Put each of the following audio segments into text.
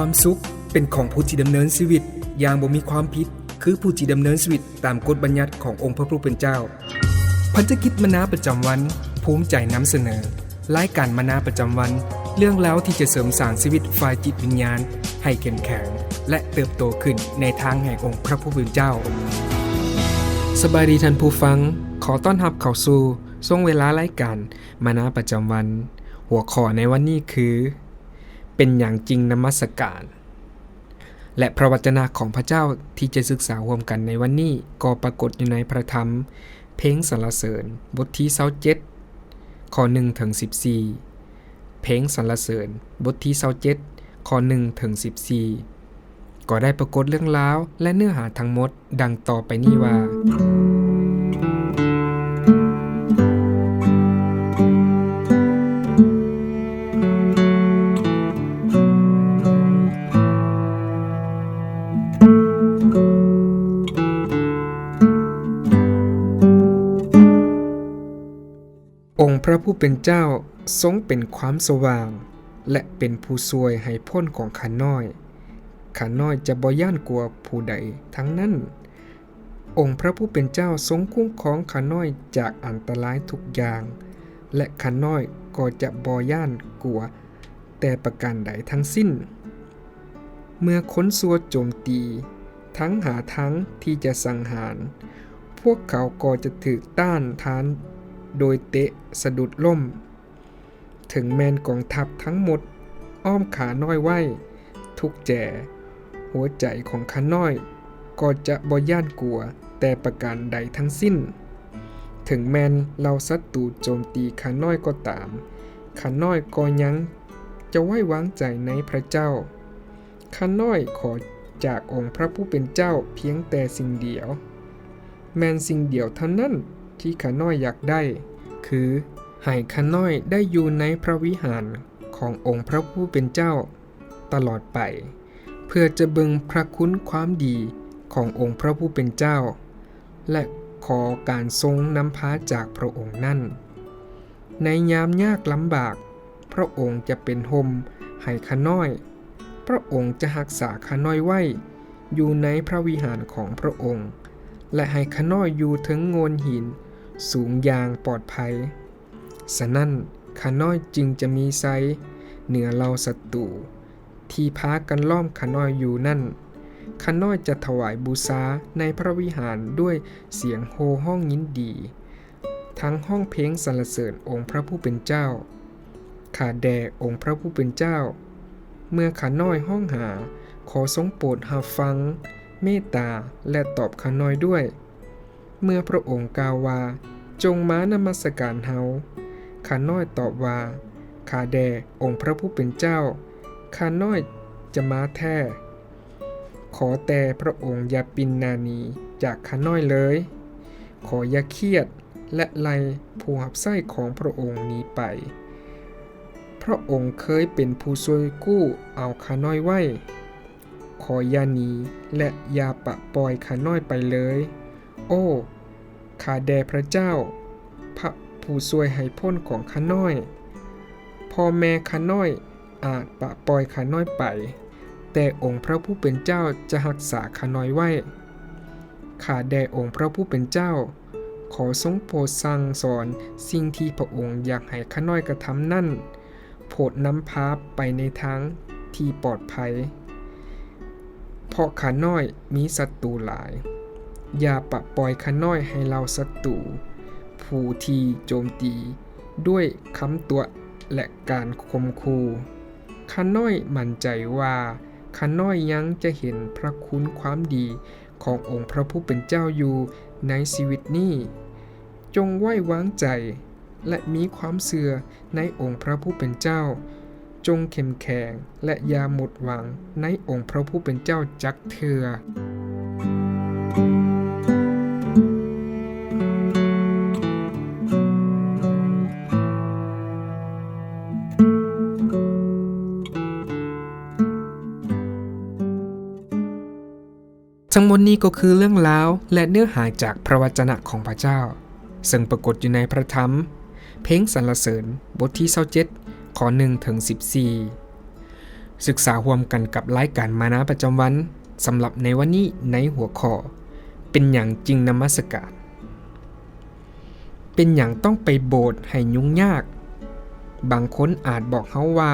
ความสุข เป็นของผู้ที่ดำเนินชีวิต อย่างบ่มีความผิด คือผู้ที่ดำเนินชีวิตตามกฎบัญญัติขององค์พระผู้เป็นเจ้า พันธกิจมนาประจำวัน ภูมิใจนำเสนอรายการมนาประจำวัน เรื่องแล้วที่จะเสริมสร้างชีวิตฝ่ายจิตวิญญาณ ให้เข้มแข็งและเติบโตขึ้นในทางแห่งองค์พระผู้เป็นเจ้า สบายดีท่านผู้ฟัง ขอต้อนรับเข้าสู่ช่วงเวลารายการมนาประจำวัน หัวข้อในวันนี้คือ เป็นอย่างจริงนมัสการ และพระวจนะของพระเจ้าที่จะศึกษาร่วมกันในวันนี้ก็ปรากฏอยู่ในพระธรรม เพลงสรรเสริญ บทที่27ข้อ1ถึง14เพลงสรรเสริญ บทที่27ข้อ1ถึง14ก็ได้ปรากฏเรื่องราวและเนื้อหาทั้งหมดดังต่อไปนี้ว่า เป็นเจ้าทรงเป็นความสว่าง และเป็นผู้ช่วยให้พ้นของข้าน้อยข้าน้อยจะบ่ย่านกลัวผู้ใดทั้งนั้น องค์พระผู้เป็นเจ้าทรงคุ้มครองข้าน้อยจากอันตรายทุกอย่าง และข้าน้อยก็จะบ่ย่านกลัว แต่ประการใดทั้งสิ้น เมื่อค้นซัวโจมตี ทั้งหาทั้งที่จะสังหาร พวกเขาก็จะถือต้านทาน โดยเตะสะดุดล่ม ถึงแมนกองทัพทั้งหมด อ้อมขาน้อยไว้ ทุกแจ หัวใจของขาน้อย ก็จะบ่ย่านกลัวแต่ประการใดทั้งสิ้น ถึงแมนเราศัตรูโจมตีขาน้อยก็ตามขาน้อยก็ยัง จะไว้วางใจในพระเจ้าขาน้อยขอจากองค์พระผู้เป็นเจ้าเพียงแต่สิ่งเดียว แมนสิ่งเดียวเท่านั้น ที่ข้าน้อยอยากได้ คือให้ข้าน้อยได้อยู่ในพระวิหารขององค์พระผู้เป็นเจ้า ตลอดไป เพื่อจะเบิงพระคุณความดีขององค์พระผู้เป็นเจ้า และขอการทรงนำพาจากพระองค์นั่น ในยามยากลำบาก พระองค์จะเป็นหมให้ข้าน้อย พระองค์จะรักษาข้าน้อยไว้ อยู่ในพระวิหารของพระองค์ และให้ข้าน้อยอยู่ถึงโงนหิน สูงยางปลอดภัย สนั่นขาน้อยจึงจะมีไซเหนือเราศัตรูที่พากันล้อมขาน้อยอยู่นั่นขาน้อยจะถวายบูชาในพระวิหารด้วยเสียงโห่ห้องยินดี ทั้งห้องเพลงสรรเสริญองค์พระผู้เป็นเจ้าขาแด่องค์พระผู้เป็นเจ้า เมื่อขาน้อยห้องหา ขอทรงโปรดหับฟัง เมตตาและตอบขาน้อยด้วย เมื่อพระองค์กล่าวว่า จงมานมัสการเฮาข้าน้อยตอบว่าข้าแด่องค์พระผู้เป็นเจ้าข้าน้อยจะมาแท้ ขอแต่พระองค์อย่าปินนานีจากข้าน้อยเลย ขออย่าเครียดและไล่ผู้หับไส้ของพระองค์นี้ไป พระองค์เคยเป็นผู้ช่วยกู้เอาข้าน้อยไว้ ขออย่าหนีและอย่าปะปล่อยข้าน้อยไปเลย โอ้ข้าแด่พระเจ้า พระผู้ช่วยให้พ้นของข้าน้อย พ่อแม่ข้าน้อยอาจปะปล่อยข้าน้อยไป แต่องค์พระผู้เป็นเจ้าจะรักษาข้าน้อยไว้ข้าแด่องค์พระผู้เป็นเจ้า ขอทรงโปรดสั่งสอนสิ่งที่พระองค์อยากให้ข้าน้อยกระทำนั่น โปรดนำพาไปในทางที่ปลอดภัย เพราะข้าน้อยมีศัตรูหลาย อย่าปะปล่อยข้าน้อยให้เราศัตรูผู้ที่โจมตี ด้วยคำตัวและการคมคูข้าน้อยมั่นใจว่าข้าน้อยยังจะเห็นพระคุณความดีขององค์พระผู้เป็นเจ้าอยู่ในชีวิตนี้ จงไว้วางใจและมีความเสื่อในองค์พระผู้เป็นเจ้า จงเข้มแข็งและอย่าหมดหวังในองค์พระผู้เป็นเจ้าจักเถือ นี้ก็คือเรื่องราวและเนื้อหาจากพระวจนะของพระเจ้า ซึ่งปรากฏอยู่ในพระธรรม เพลงสรรเสริญบทที่27ข้อ1ถึง14 ศึกษาร่วมกันกับรายการมานาประจำวันสำหรับในวันนี้ในหัวข้อ เป็นอย่างจริงนมัสการ เป็นอย่างต้องไปโบสถ์ให้ยุ่งยาก บางคนอาจบอกเฮาว่า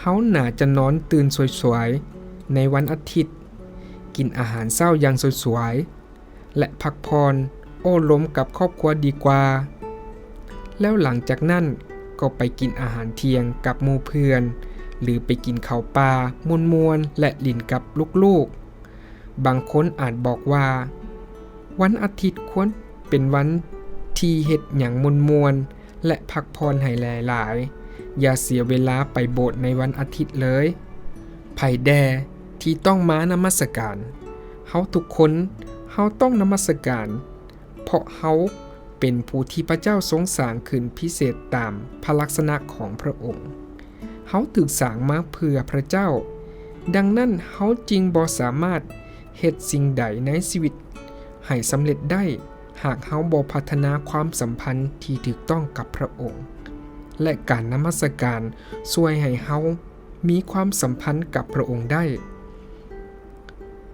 เฮาหน่าจะนอนตื่นสวยๆ ในวันอาทิตย์ กินอาหารเช้าอย่างสวยๆและพักพรโอ้ลมกับครอบครัวดีกว่า แล้วหลังจากนั้นก็ไปกินอาหารเที่ยงกับหมู่เพื่อน หรือไปกินข้าวปลามวนมวนและลินกับลูกๆ บางคนอาจบอกว่า วันอาทิตย์ควรเป็นวันที่เฮ็ดอย่างมวนมวนและพักพรให้หลายๆ อย่าเสียเวลาไปโบสถ์ในวันอาทิตย์เลยไผ่แด ที่ต้องมานมัสการ เฮาทุกคน เฮาต้องนมัสการ เพราะเฮาเป็นผู้ที่พระเจ้าทรงสร้างขึ้นพิเศษตามพระลักษณะของพระองค์ เฮาถูกสร้างมาเพื่อพระเจ้า ดังนั้นเฮาจริงบ่สามารถเฮ็ดสิ่งใดในชีวิต ให้สำเร็จได้หากเฮาบ่พัฒนาความสัมพันธ์ที่ถูกต้องกับพระองค์ และการนมัสการช่วยให้เฮามีความสัมพันธ์กับพระองค์ได้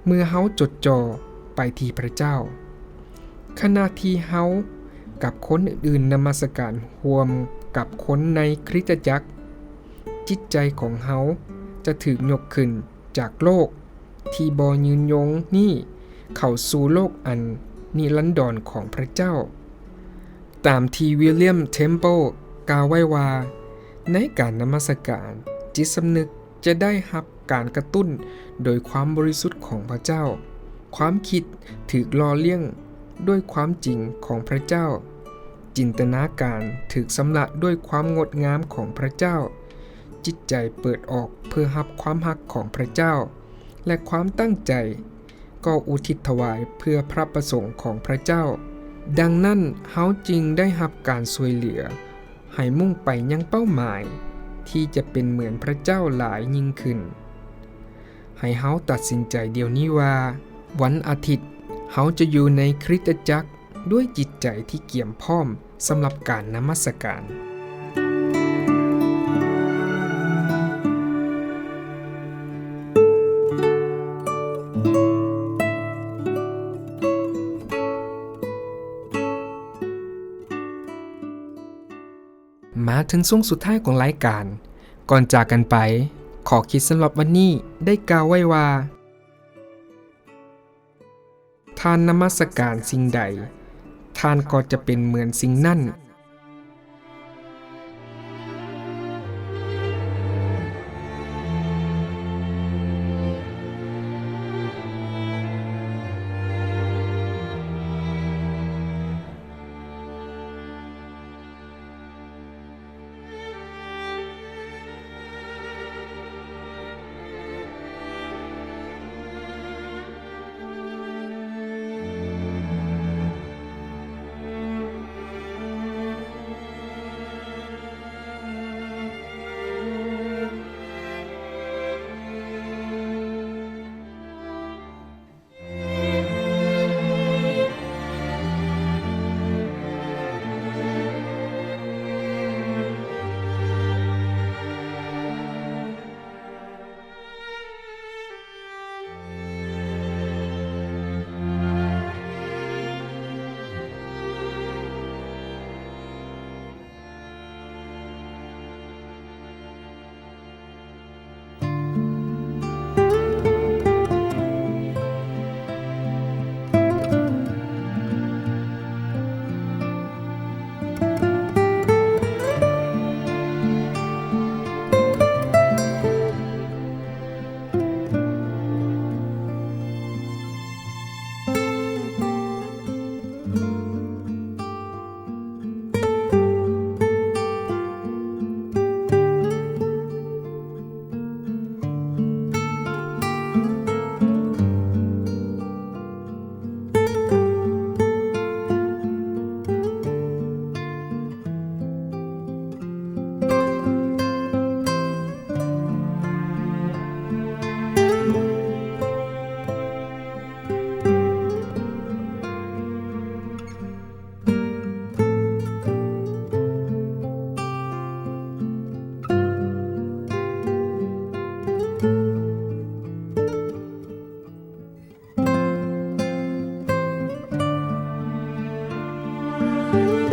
เมื่อเฮาจดจ่อไปที่พระเจ้า ขณะที่เฮากับคนอื่นๆนมัสการรวมกับคนในคริสตจักร จิตใจของเฮาจะถูกยกขึ้นจากโลก ที่บอยืนยงนี่เข้าสู่โลกอันนิรันดรของพระเจ้า ตามที่วิลเลียมเทมเปิลกล่าวไว้ว่า ในการนมัสการจิตสำนึก จะได้รับการกระตุ้นโดยความบริสุทธิ์ของพระเจ้า ความคิดถูกล่อเลี้ยงด้วยความจริงของพระเจ้า จินตนาการถูกสำละด้วยความงดงามของพระเจ้า จิตใจเปิดออกเพื่อรับความหักของพระเจ้า และความตั้งใจ ก็อุทิศถวายเพื่อพระประสงค์ของพระเจ้า ดังนั้นเฮาจึงได้รับการช่วยเหลือให้มุ่งไปยังเป้าหมาย ที่จะเป็นเหมือนพระเจ้าหลายยิ่งขึ้น ให้เฮาตัดสินใจเดี๋ยวนี้ว่า วันอาทิตย์เฮาจะอยู่ในคริสตจักรด้วยจิตใจที่เกี่ยมพร้อมสำหรับการนมัสการ มาถึงช่วงสุดท้ายของรายการ ก่อนจากกันไป ขอคิดสำหรับวันนี้ได้กล่าวไว้ว่า ทานนมัสการสิ่งใด ทานก็จะเป็นเหมือนสิ่งนั่น Música